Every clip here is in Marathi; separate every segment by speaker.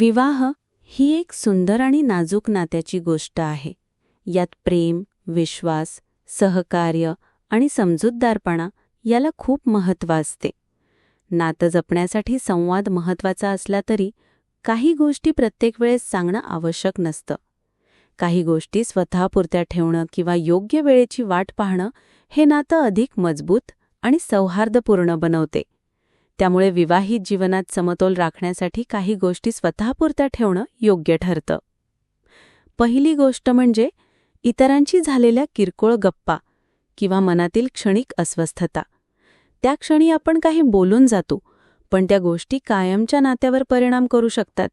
Speaker 1: विवाह ही एक सुंदर आणि नाजूक नात्याची गोष्ट आहे. यात प्रेम विश्वास सहकार्य आणि समजूतदारपणा याला खूप महत्त्व असते. नातं जपण्यासाठी संवाद महत्त्वाचा असला तरी काही गोष्टी प्रत्येक वेळेस सांगणं आवश्यक नसतं. काही गोष्टी स्वतःपुरत्या ठेवणं किंवा योग्य वेळेची वाट पाहणं हे नातं अधिक मजबूत आणि सौहार्दपूर्ण बनवते. त्यामुळे विवाहित जीवनात समतोल राखण्यासाठी काही गोष्टी स्वतःपुरत्या ठेवणं योग्य ठरतं. पहिली गोष्ट म्हणजे इतरांची झालेल्या किरकोळ गप्पा किंवा मनातील क्षणिक अस्वस्थता. त्या क्षणी आपण काही बोलून जातो पण त्या गोष्टी कायमच्या नात्यावर परिणाम करू शकतात.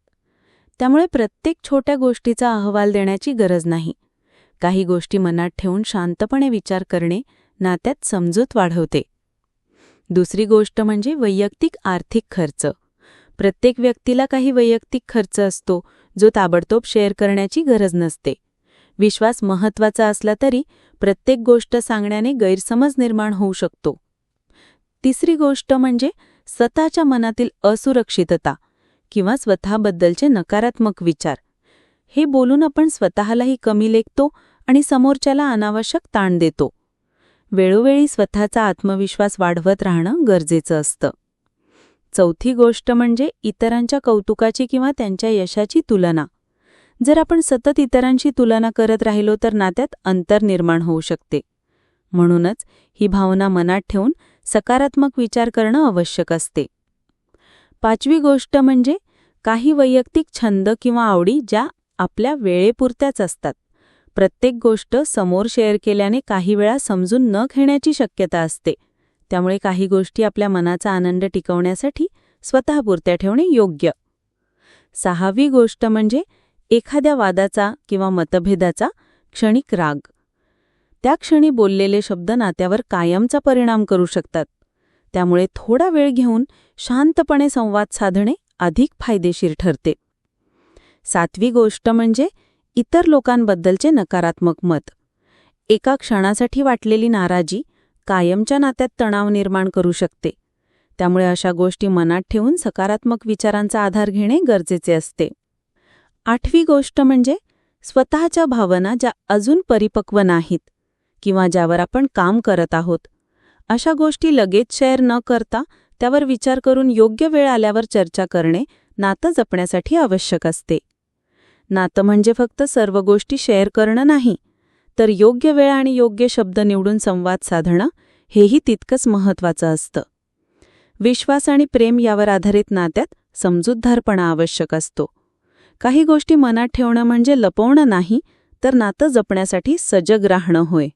Speaker 1: त्यामुळे प्रत्येक छोट्या गोष्टीचा अहवाल देण्याची गरज नाही. काही गोष्टी मनात ठेवून शांतपणे विचार करणे नात्यात समजूत वाढवते. दुसरी गोष्ट म्हणजे वैयक्तिक आर्थिक खर्च. प्रत्येक व्यक्तीला काही वैयक्तिक खर्च असतो जो ताबडतोब शेअर करण्याची गरज नसते. विश्वास महत्त्वाचा असला तरी प्रत्येक गोष्ट सांगण्याने गैरसमज निर्माण होऊ शकतो. तिसरी गोष्ट म्हणजे स्वतःच्या मनातील असुरक्षितता किंवा स्वतःबद्दलचे नकारात्मक विचार. हे बोलून आपण स्वतःलाही कमी लेखतो आणि समोरच्याला अनावश्यक ताण देतो. वेळोवेळी स्वतःचा आत्मविश्वास वाढवत राहणं गरजेचं असतं. चौथी गोष्ट म्हणजे इतरांच्या कौतुकाची किंवा त्यांच्या यशाची तुलना. जर आपण सतत इतरांशी तुलना करत राहिलो तर नात्यात अंतर निर्माण होऊ शकते. म्हणूनच ही भावना मनात ठेवून सकारात्मक विचार करणं आवश्यक असते. पाचवी गोष्ट म्हणजे काही वैयक्तिक छंद किंवा आवडी ज्या आपल्या वेळेपुरत्याच असतात. प्रत्येक गोष्ट समोर शेअर केल्याने काही वेळा समजून न घेण्याची शक्यता असते. त्यामुळे काही गोष्टी आपल्या मनाचा आनंद टिकवण्यासाठी स्वतःपुरत्या ठेवणे योग्य. सहावी गोष्ट म्हणजे एखाद्या वादाचा किंवा मतभेदाचा क्षणिक राग. त्या क्षणी बोललेले शब्द नात्यावर कायमचा परिणाम करू शकतात. त्यामुळे थोडा वेळ घेऊन शांतपणे संवाद साधणे अधिक फायदेशीर ठरते. सातवी गोष्ट म्हणजे इतर लोकांबद्दलचे नकारात्मक मत. एका क्षणासाठी वाटलेली नाराजी कायमच्या नात्यात तणाव निर्माण करू शकते. त्यामुळे अशा गोष्टी मनात ठेवून सकारात्मक विचारांचा आधार घेणे गरजेचे असते. आठवी गोष्ट म्हणजे स्वतःच्या भावना ज्या अजून परिपक्व नाहीत किंवा ज्यावर आपण काम करत आहोत. अशा गोष्टी लगेच शेअर न करता त्यावर विचार करून योग्य वेळ आल्यावर चर्चा करणे नातं जपण्यासाठी आवश्यक असते. नातं म्हणजे फक्त सर्व गोष्टी शेअर करणं नाही तर योग्य वेळ आणि योग्य शब्द निवडून संवाद साधणं हेही तितकंच महत्वाचं असतं. विश्वास आणि प्रेम यावर आधारित नात्यात समजूतदारपणा आवश्यक असतो. काही गोष्टी मनात ठेवणं म्हणजे लपवणं नाही तर नातं जपण्यासाठी सजग राहणं होय.